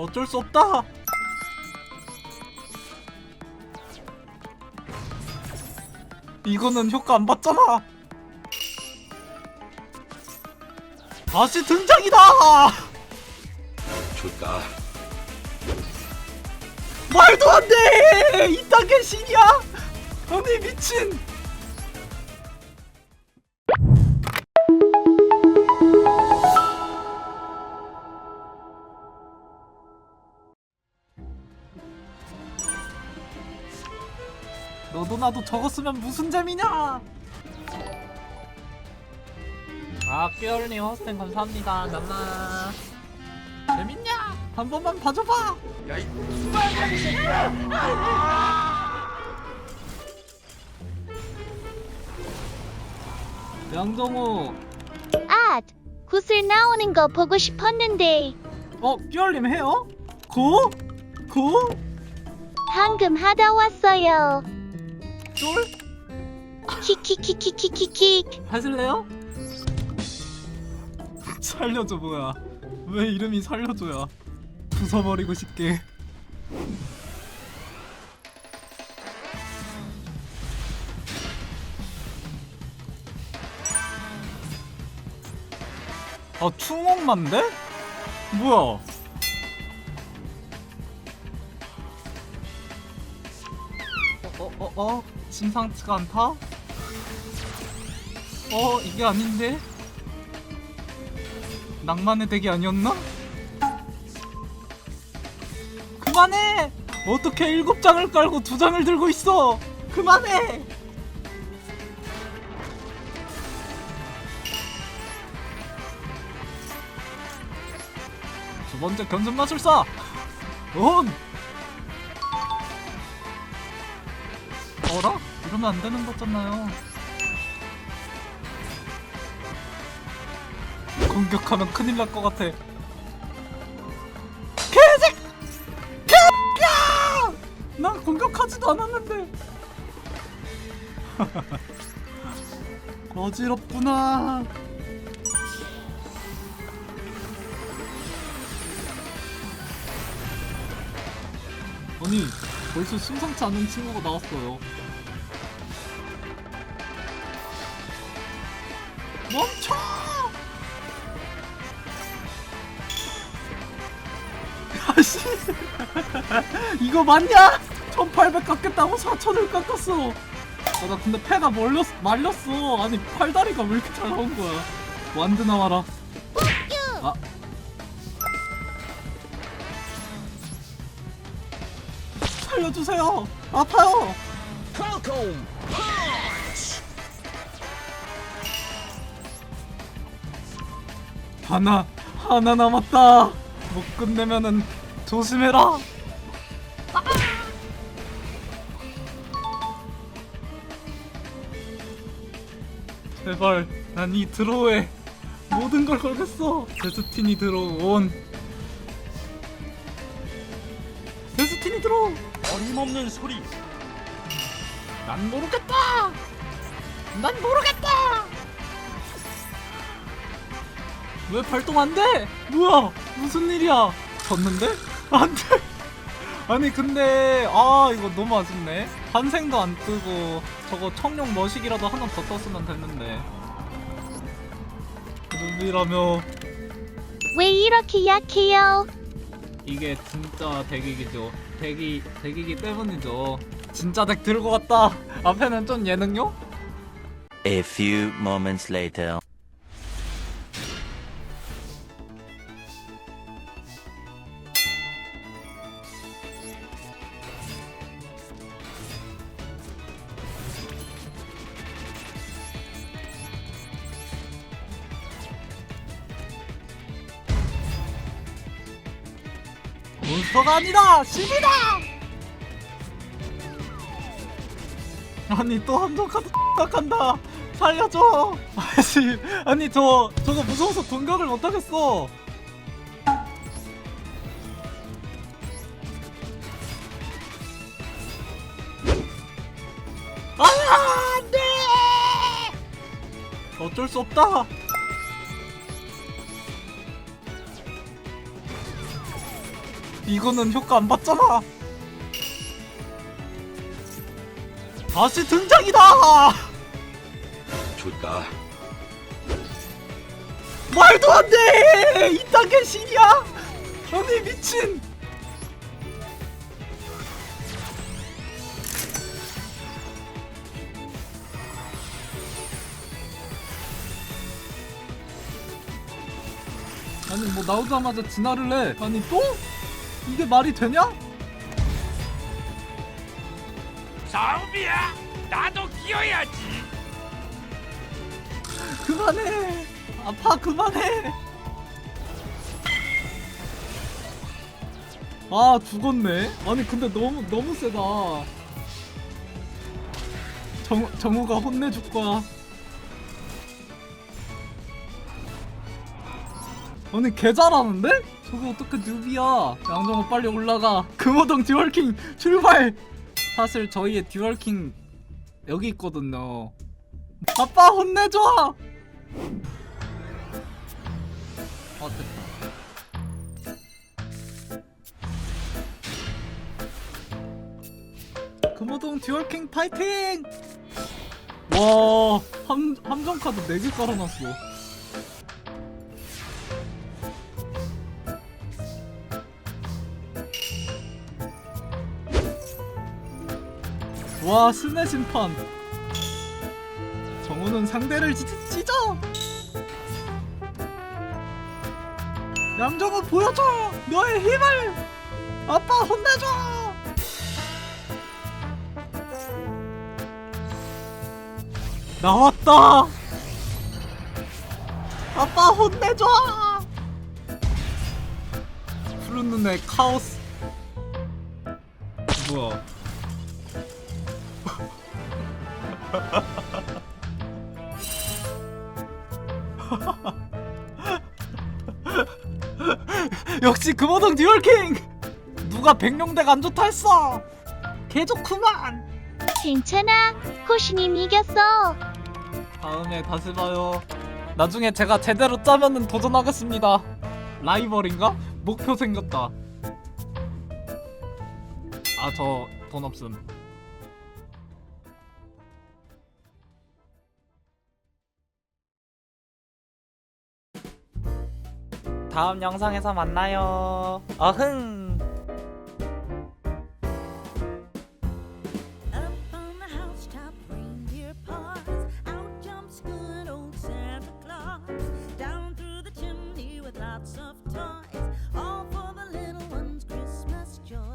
어쩔 수 없다. 이거는 효과 안 받잖아. 다시 등장이다. 좋다. 말도 안 돼. 이딴 게 신이야? 아니 미친. 너도 나도 적었으면 무슨 재미냐? 아, 끼얼님 허스텐 감사합니다. 남나 재밌냐? 한 번만 봐줘봐. 야이 양정우, 아, 구슬 나오는 거 보고 싶었는데 어, 끼얼님 해요? 고? 고? 방금 하다 왔어요. 쫄? 키키키키키키키. 하실래요? 살려줘 뭐야? 왜 이름이 살려줘야? 부숴버리고 싶게. 아 충옥만데? 뭐야? 어, 어? 심상치가 않다? 어, 이게 아닌데? 낭만의 덱이 아니었나? 그만해! 어떻게 일곱 장을 깔고 두 장을 들고 있어! 그만해! 두 번째 견전 마술사! 온! 어라? 이러면 안 되는 거잖아요. 공격하면 큰일 날 것 같아. 개새! 개야! 난 공격하지도 않았는데. 어지럽구나. 아니, 벌써 심상치 않은 친구가 나왔어요. 멈춰! 아씨. 이거 맞냐? 1800 깎겠다고 4000을 깎았어. 아, 나 근데 패가 말렸, 말렸어. 아니 팔다리가 왜 이렇게 잘 나온 거야? 완드 나와라. 아. 살려주세요. 아파요 하나 하나 남았다. 못 끝내면은 조심해라. 제발 난 이 드로우에 모든 걸 걸겠어. 데스티니 드로우 온. 데스티니 드로우. 어림없는 소리. 난 모르겠다. 난 모르겠다 왜 발동 안 돼? 뭐야 무슨 일이야 졌는데? 안 돼 아니 근데 아 이거 너무 아쉽네 환생도 안 뜨고 저거 청룡 머시기라도 하나 더 떴으면 됐는데 루비라며 왜 이렇게 약해요? 이게 진짜 대기기죠 대기 대기기 때문이죠 진짜 덱 들고 갔다 앞에는 좀 예능용? A few moments later. 몬스터가 아니다! 신이다! 아니 또 함정 카드 시작한다 살려줘 아씨 아니 저 저거 무서워서 공격을 못하겠어 아 안돼 어쩔 수 없다 이거는 효과 안 받잖아. 다시 등장이다! 좋다. 말도 안 돼! 이딴 게 신이야! 아니 미친! 아니 뭐 나오자마자 진화를 해. 아니 또? 이게 말이 되냐? 사우비야, 나도 끼어야지. 그만해. 아파 그만해. 아 죽었네. 아니 근데 너무 너무 세다. 정, 정우가 혼내줄 거야 아니 개 잘하는데? 저거 어떻게 뉴비야? 양정우 빨리 올라가. 금호동 듀얼킹 출발! 사실 저희의 듀얼킹 여기 있거든요. 아빠 혼내줘! 어 됐다. 금호동 듀얼킹 파이팅! 와 함, 함정카드 4개 깔아놨어 와 스네 심판. 정우는 상대를 찢, 찢어! 양정우 보여줘! 너의 힘을 아빠 혼내줘! 나왔다! 아빠 혼내줘! 푸른 눈의 카오스. 뭐야 역시 금호동 듀얼킹! 누가 백룡대가 안 좋다 했어! 개 좋구만! 괜찮아. 코시님 이겼어. 다음에 다시 봐요. 나중에 제가 제대로 짜면은 도전하겠습니다. 라이벌인가? 목표 생겼다. 아 저 돈 없음 다음 영상에서 만나요. 어흥